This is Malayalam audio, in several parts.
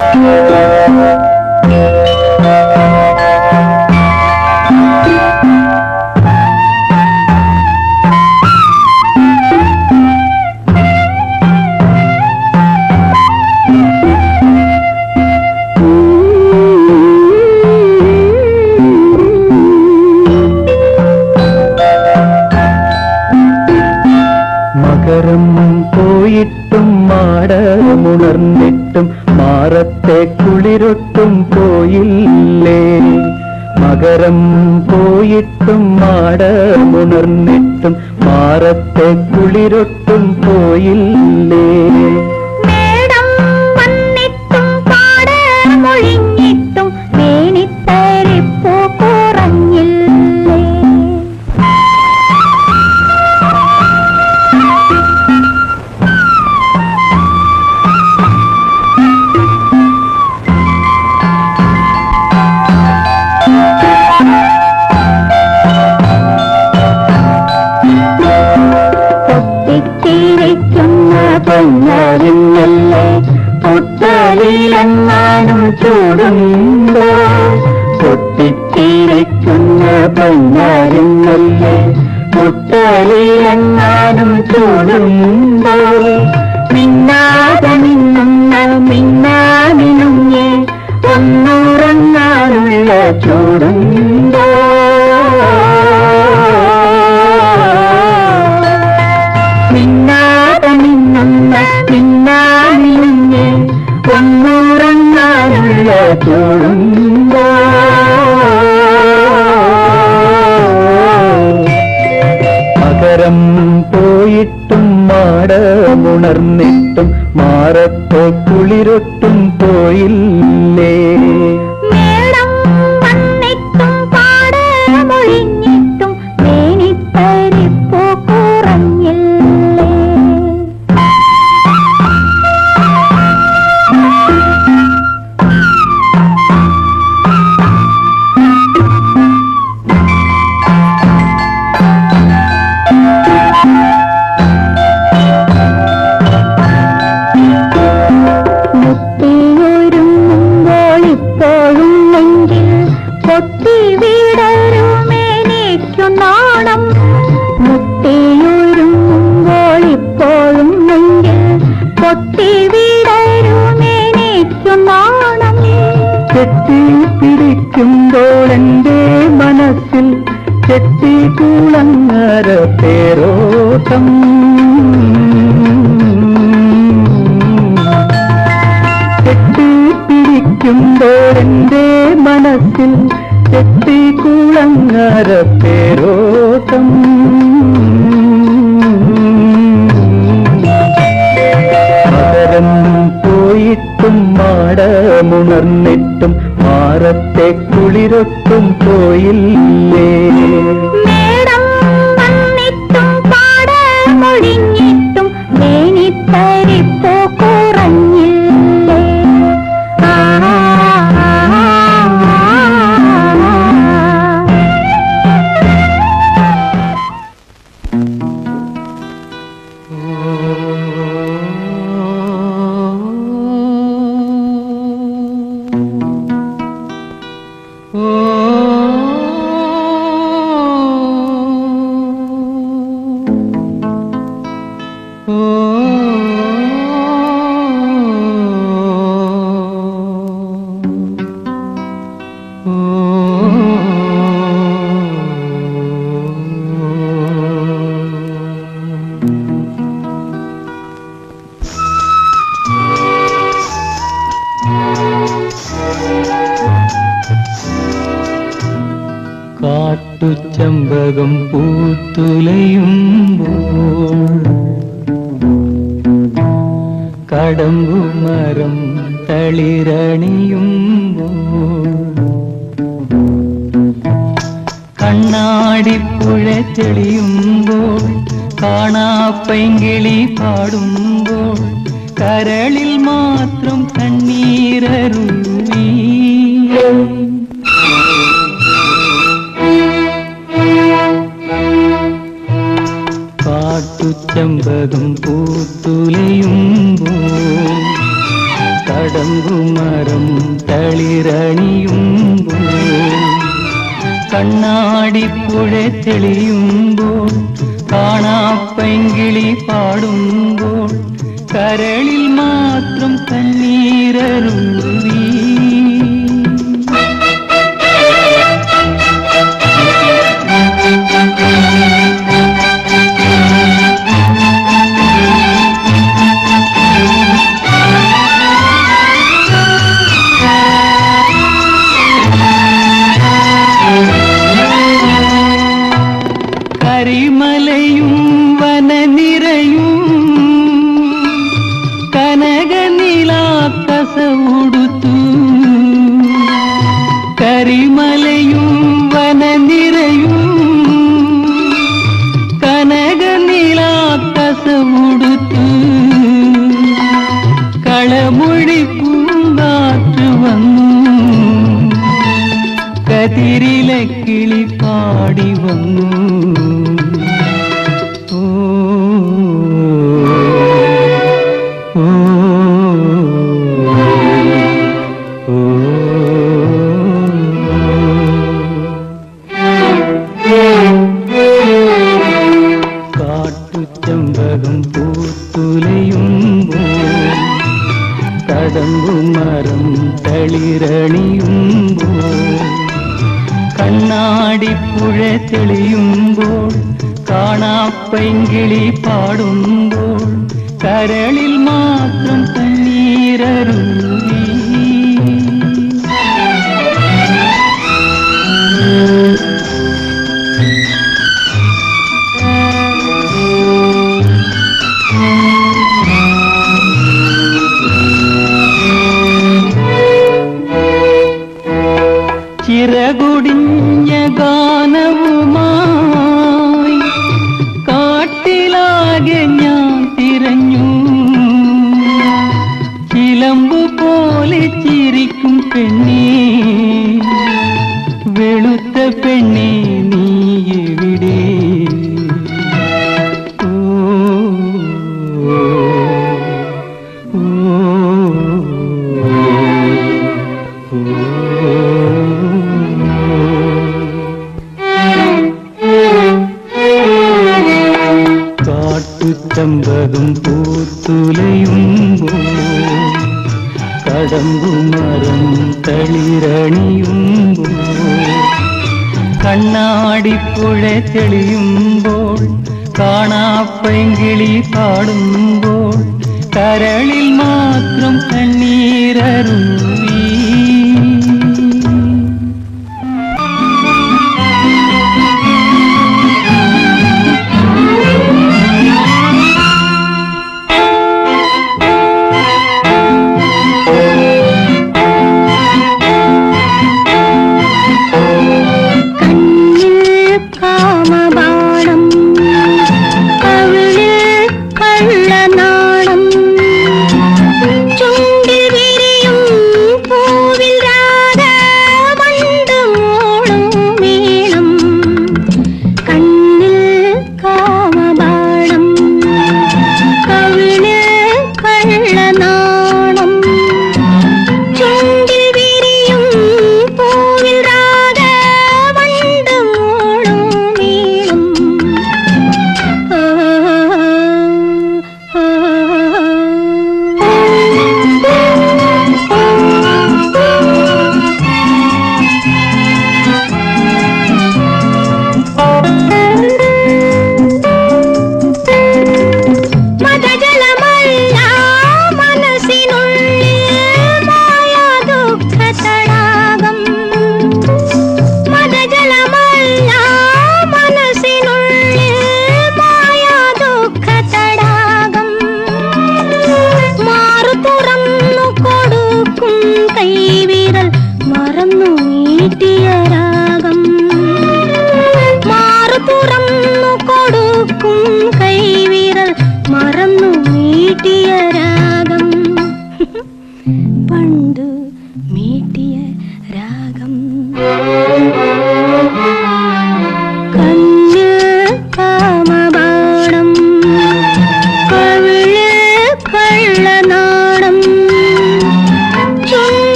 മകരം മകരം പോയിട്ടും മാടമുണർന്നിട്ടും മാറത്തെ കുളിരൊട്ടും പോയില്ലേ? പൊട്ടിച്ചിരിക്കുന്ന പൊന്നരിഞ്ഞല്ലേ പൊട്ടലിലെങ്ങാനും ചൂടുണ്ടോ? പൊട്ടിച്ചിരിക്കുന്ന പൊന്നരിഞ്ഞല്ലേ പൊട്ടലിലെങ്ങാനും ചൂടുണ്ടോ? മിന്നാതെ മിന്നുന്ന മിന്നാമിനുങ്ങേ ഒന്നുറങ്ങാനുള്ള ചൂടുണ്ടോ. ചൂടുണ്ടോ മകരം പോയിട്ടും മാടമുണർന്നിട്ടും മാറത്തെ കുളിരൊട്ടും പോയില്ലേ. കെട്ടിപ്പിടിക്കുമ്പോൾ എന്റെ മനസ്സിൽ കെട്ടി കൂളങ്ങര പേരോട്ടം കെട്ടിപ്പിടിക്കുമ്പോൾ എന്റെ മനസ്സിൽ കെട്ടി കൂളങ്ങര മകരം പോയിട്ടും മാടമുണർന്നിട്ടും മാറത്തെ കുളിരൊട്ടും പോയില്ലേ? കാട്ടുചമ്പകം പൂത്തുലയുമ്പോൾ കടമ്പുമരം തളിരണിയുമ്പോൾ കണ്ണാടിപ്പുഴ തെളിയുമ്പോൾ കാണാപ്പൈങ്കിളി പാടുമ്പോൾ കരളിൽ മാത്രം കണ്ണീരരുവീ ചെമ്പകം പൂത്തുലയുമ്പോ കടമ്പുമരം തളിരണിയുമ്പോ കണ്ണാടിപ്പുഴ തെളിയുമ്പോൾ കാണാപ്പെങ്കിളി പാടുമ്പോൾ കരളിൽ മാത്രം കണ്ണീരരുള്ളൂ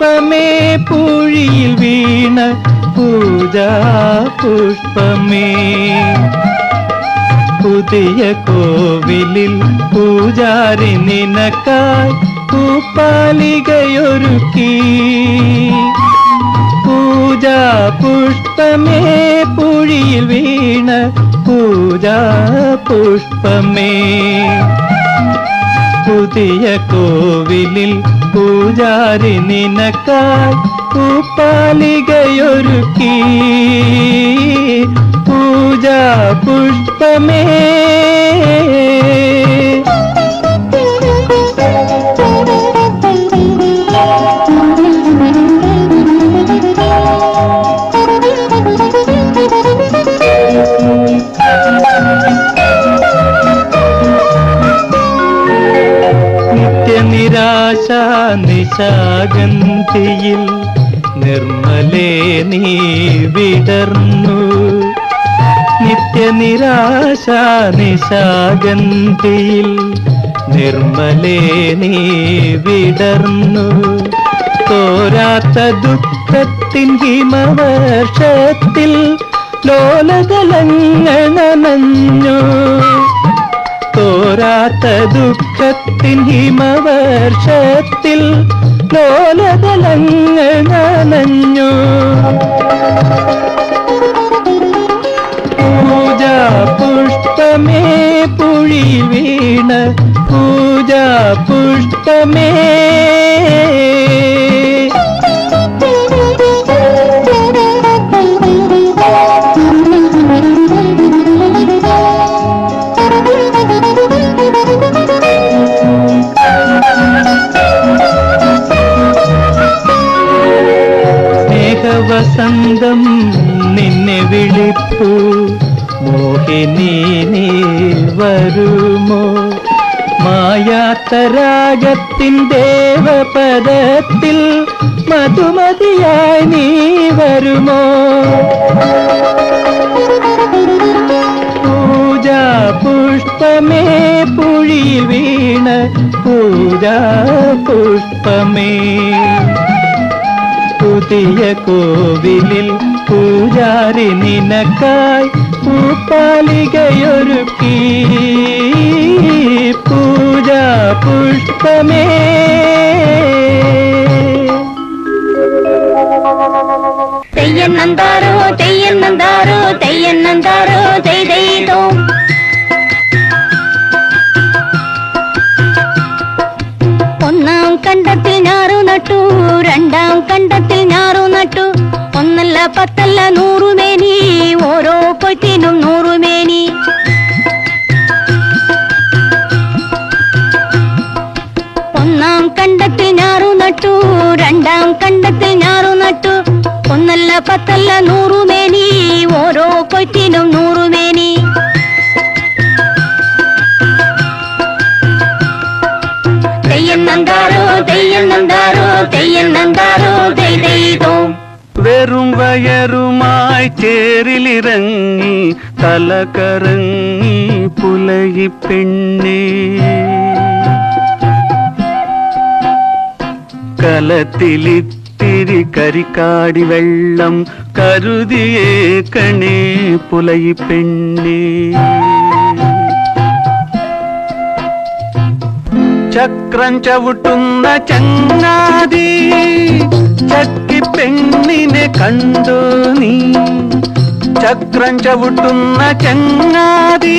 പുഷ്പമേ പൂഴിയിൽ വീണ പൂജാ പുഷ്പമേ. പുതിയ കോവിലിൽ പൂജാരി നിനക്കായി പൂപ്പാലികയൊരുക്കി. പൂജാ പുഷ്പമേ പൂഴിയിൽ വീണ പൂജാ പുഷ്പമേ. പുതിയ കോവിലിൽ പൂജാരി നിനക്കായി പൂപ്പാലികയൊരുക്കി പൂജാ പുഷ്പമേ നീ വിടർന്നു. നിത്യനിരാശ നിശാഗന്ധിയിൽ നിർമ്മലേ നീ വിടർന്നു. തോരാത്ത ദുഃഖത്തിൻ ഹിമവർഷത്തിൽ ലോലതലങ്ങൾ നനഞ്ഞു. തോരാത്ത ദുഃഖത്തിൻ ഹിമവർഷത്തിൽ ലോലതലങ്ങൾ നനഞ്ഞു പൂജാ പുഷ്പമേ പുഴി വീണ. പൂജാ പുഷ്പമേ മായാത്ത രാഗത്തിൻ ദേവപദത്തിൽ മധുമതിയായി നീ വരുമോ? പൂജാ പുഷ്പമേ പുഴിയിൽ വീണ പൂജാ പുഷ്പമേ പുതിയ കോവിലിൽ പൂജാരി നിനക്കായി പൂപ്പാലികയൊരുക്കി. പുഷ്പമേ. തെയ്യന്നന്താരോ തെയ്യന്നന്താരോ തെയ്യന്നന്താരോ തെയ്തോ. ഒന്നാം കണ്ടത്തിൽ ഞാറു നട്ടു രണ്ടാം കണ്ടത്തിൽ ഞാറു നട്ടു. ഒന്നല്ല പത്തല്ല നൂറുമേനി தேரில் இறங்கி தலகரங்கி புலகி பெண்ணே. கலத்தில் இத்திரி கரிகாடி வெள்ளம் கருதியே கணே புலகி பெண்ணே. చక్రం చవుటున్న చన్నాది പെണ്ണിനെ കണ്ടോ നീ ചക്രം ചവിട്ടുന്ന ചങ്ങാതി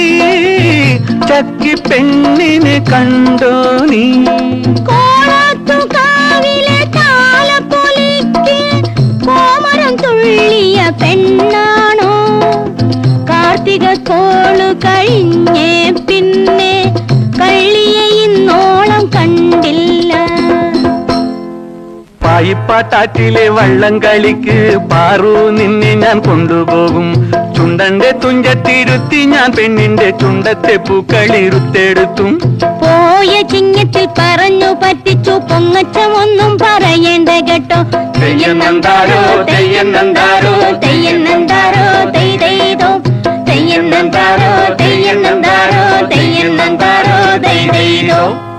ചക്കി പെണ്ണിനെ കണ്ടോ നീ കോളത്തു കാവിലെ താലപ്പൊലിക്ക് കോമരം തുള്ളിയ പെണ്ണാണോ കാർത്തിക കോളു കഴിഞ്ഞേ പായിപ്പാട്ടാറ്റിലെ വള്ളം കളിക്ക് പാറു നിന്നെ ഞാൻ കൊണ്ടുപോകും. ചുണ്ടന്റെ തുഞ്ചത്തിരുത്തി ഞാൻ പെണ്ണിന്റെ ചുണ്ടത്തെ പൂക്കളിരുത്തെടുത്തും. പോയ ചിങ്ങത്തിൽ പറഞ്ഞു പറ്റിച്ചു പൊങ്ങച്ചമൊന്നും പറയേണ്ട കേട്ടോ. തെയ്യന്നന്താരോ, തെയ്യന്നന്താരോ, തെയ്യന്നന്താരോ തെയ്തോ. തെയ്യന്നന്താരോ തെയ്യന്നന്താരോ തെയ്യന്നന്താരോ ദൈ ദൈരോ പനിനീർക്കാറ്റിൻ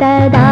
ಸದಾ